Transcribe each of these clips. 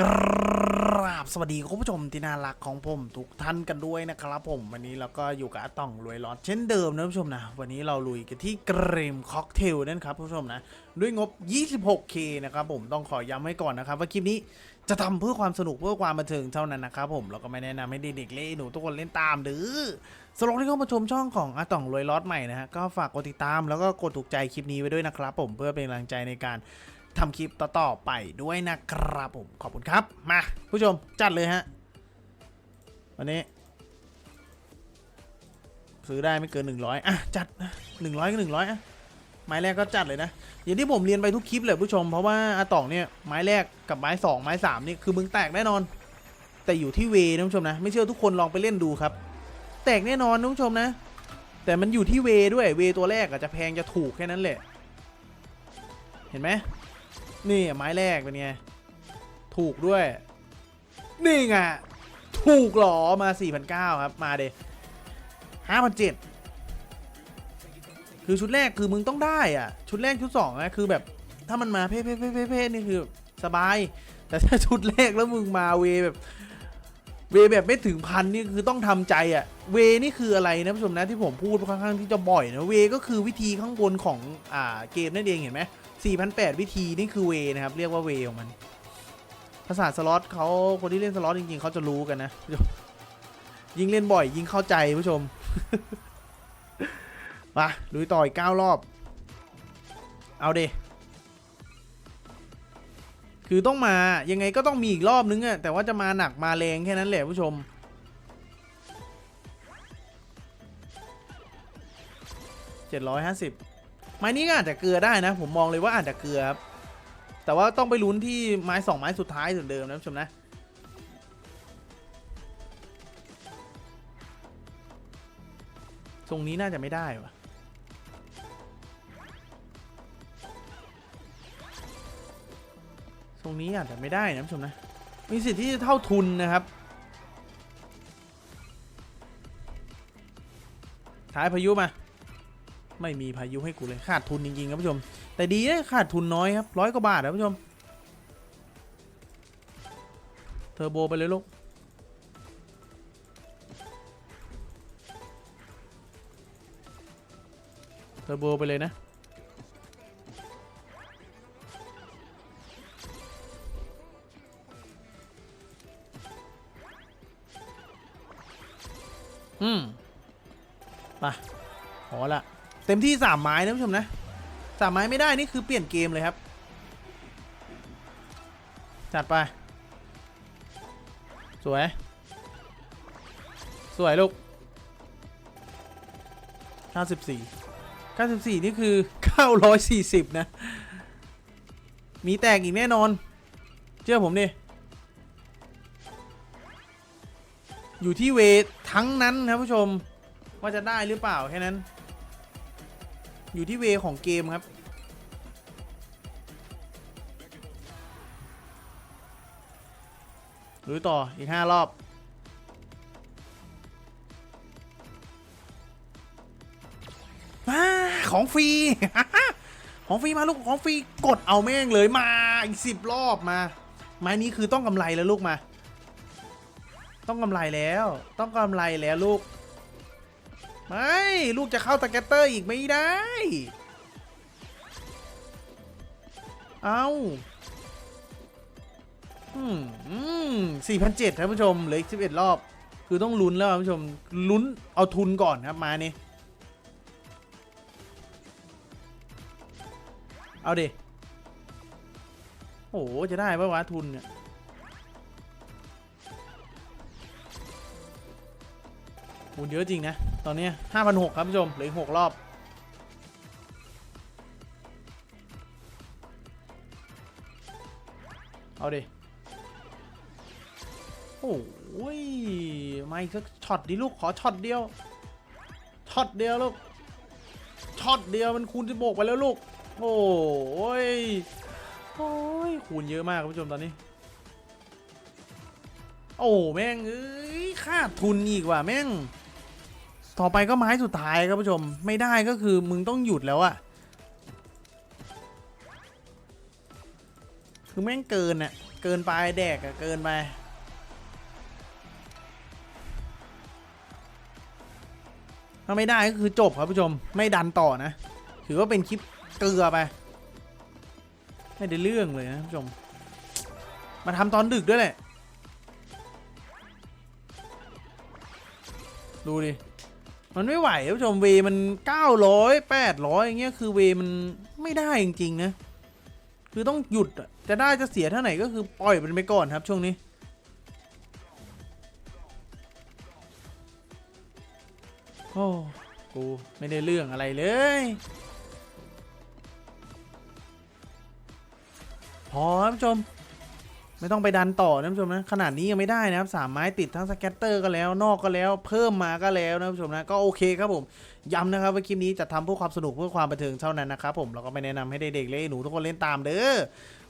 กราบสวัสดีคุณผู้ชมที่น่ารักของผมทุกท่านกันด้วยนะครับผมวันนี้เราก็อยู่กับอาต่องรวยร้อนเช่นเดิมนะคุณผู้ชมนะ วันนี้เราลุยกันที่เกรมค็อกเทลนั่นครับคุณผู้ชมนะ ด้วยงบ 26k นะครับผมต้องขอย้ำไว้ก่อนนะครับ ว่าคลิปนี้จะทำเพื่อความสนุกเพื่อความบันเทิงเท่านั้นนะครับผมเราก็ไม่แนะนำให้เด็กๆเล่นหนูทุกคนเล่นตามเดื้อสำหรับที่เข้ามาชมช่องของอาต่องรวยร้อนใหม่นะฮะก็ฝากกดติดตามแล้วก็กดถูกใจคลิปนี้ไว้ด้วยนะครับผมเพื่อเป็นกำลังใจในการ ทำคลิปต่อๆไปด้วยนะครับผมขอบคุณครับ มาผู้ชมจัดเลยฮะ วันนี้ ซื้อได้ไม่เกิน 100 อะ จัด100ก็100อะไม้แรกก็จัดเลยนะ อย่างที่ผมเรียนไปทุกคลิปเลยผู้ชม เพราะว่าอาตองเนี่ยไม้แรกกับไม้สองไม้สามนี่คือมึงแตกแน่นอน แต่อยู่ที่เวนะผู้ชมนะ ไม่เชื่อทุกคนลองไปเล่นดูครับ แตกแน่นอนนะผู้ชมนะ แต่มันอยู่ที่เวด้วยเวตัวแรกอาจจะแพงจะถูกแค่นั้นแหละ เห็นไหม นี่ไม้แรกเป็นไง ถูกด้วย นี่ไง ถูกหรอมา4,900ครับ มาเดห้าพันเจ็ดคือชุดแรกคือมึงต้องได้อะ ชุดแรกชุดสองนะคือแบบ ถ้ามันมาเพ่เพ่เพ่เพ่เพ่นี่คือสบาย แต่ถ้าชุดแรกแล้วมึงมาเวแบบ เวแบบไม่ถึงพันนี่คือต้องทำใจอะ เวนี่คืออะไรนะผู้ชมนะที่ผมพูดค่อนข้างที่จะบ่อยนะ เวก็คือวิธีข้างบนของอ่าเกมนั่นเองเห็นไหม4,800วิธีนี่คือเวนะครับ เรียกว่าเวของมันภาษาสล็อตเขาคนที่เล่นสล็อตจริงๆเขาจะรู้กันนะยิงเล่นบ่อย ยิงเข้าใจผู้ชม มาลุยต่ออีกเก้ารอบ เอาเด คือต้องมายังไงก็ต้องมีอีกรอบนึงอะแต่ว่าจะมาหนักมาแรงแค่นั้นแหละผู้ชม 750 ไม้นี้ก็อาจจะเกลือได้นะ ผมมองเลยว่าอาจจะเกลือครับ แต่ว่าต้องไปลุ้นที่ไม้สองไม้สุดท้ายเหมือนเดิมนะผู้ชมนะตรงนี้น่าจะไม่ได้วะ ตรงนี้อาจจะไม่ได้นะผู้ชมนะ มีสิทธิ์ที่จะเท่าทุนนะครับ ท้ายพายุมา ไม่มีพายุให้กูเลยขาดทุนจริงๆครับผู้ชม แต่ดีนะขาดทุนน้อยครับร้อยกว่าบาทนะผู้ชม เทอร์โบไปเลยลูกเทอร์โบไปเลยนะ อืมไปพอละ เต็มที่สามไม้นะผู้ชมนะสามไม้ไม่ได้นี่คือเปลี่ยนเกมเลยครับ จัดไป สวย สวยลูก 94 94 นี่คือ 940 นะ มีแตกอีกแน่นอน เชื่อผมดิ อยู่ที่เวททั้งนั้นนะผู้ชม ว่าจะได้หรือเปล่าแค่นั้น อยู่ที่เวของเกมครับ หรือต่ออีก5รอบมาของฟรีของฟรีมาลูกของฟรีกดเอาแม่งเลยมาอีกสิบรอบมา ไม้นี้คือต้องกำไรแล้วลูกมา ต้องกำไรแล้ว ต้องกำไรแล้วลูก ไม่ ลูกจะเข้าตะแกตเตอร์อีกไม่ได้ เอาอืมอืมสี่พันเจ็ดท่านผู้ชม เหลืออีกสิบเอ็ดรอบ คือต้องลุ้นแล้วท่านผู้ชม ลุ้นเอาทุนก่อนครับมานี่เอาดิโอ้จะได้ปะวะทุนเนี่ย ทุนเยอะจริงนะ ตอนนี้ห้าพันหกครับผู้ชมเหลือหกรอบ เอาดิ โอ้ยไมาอีกสักช็อตดิลูกขอช็อตเดียวช็อตเดียวลูกช็อตเดียวมันคูณจะโบกไปแล้วลูก โอ้ยโอ้ยคูณเยอะมากคุณผู้ชมตอนนี้ โอ้แม่งเอ้ยขาทุนอีกว่ะแม่ง ต่อไปก็ไม้สุดท้ายครับผู้ชม ไม่ได้ก็คือมึงต้องหยุดแล้วอะคือแม่งเกินอะเกินไปแดกอะเกินไปถ้าไม่ได้ก็คือจบครับผู้ชม ไม่ดันต่อนะ ถือว่าเป็นคลิปเกลือไป ไม่ได้เรื่องเลยนะผู้ชม มาทำตอนดึกด้วยแหละ ดูดิ มันไม่ไหวครับผู้ชมเวมัน900 800อย่างเงี้ยคือเวมันไม่ได้จริงๆนะ คือต้องหยุดจะได้จะเสียเท่าไหร่ก็คือปล่อยมันไปก่อนครับช่วงนี้โอ้กูไม่ได้เรื่องอะไรเลย พอครับผู้ชม ไม่ต้องไปดันต่อนะผู้ชมนะขนาดนี้ยังไม่ได้นะครับสามไม้ติดทั้งสแกตเตอร์ก็แล้ว นอกก็แล้ว เพิ่มมาก็แล้วนะผู้ชมนะก็โอเคครับผมย้ำนะครับว่าคลิปนี้จะทำเพื่อความสนุกเพื่อความบันเทิงเท่านั้นนะครับผมแล้วก็ไม่แนะนำให้เด็กๆเล่นหนูทุกคนเล่นตามเด้อ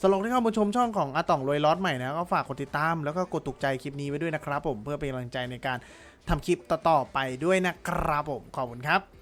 สำหรับที่เข้ามาชมช่องของอาต่องรวยล็อตใหม่นะก็ฝากกดติดตามแล้วก็กดถูกใจคลิปนี้ไว้ด้วยนะครับผมเพื่อเป็นกำลังใจในการทำคลิปต่อๆไปด้วยนะครับผมขอบคุณครับ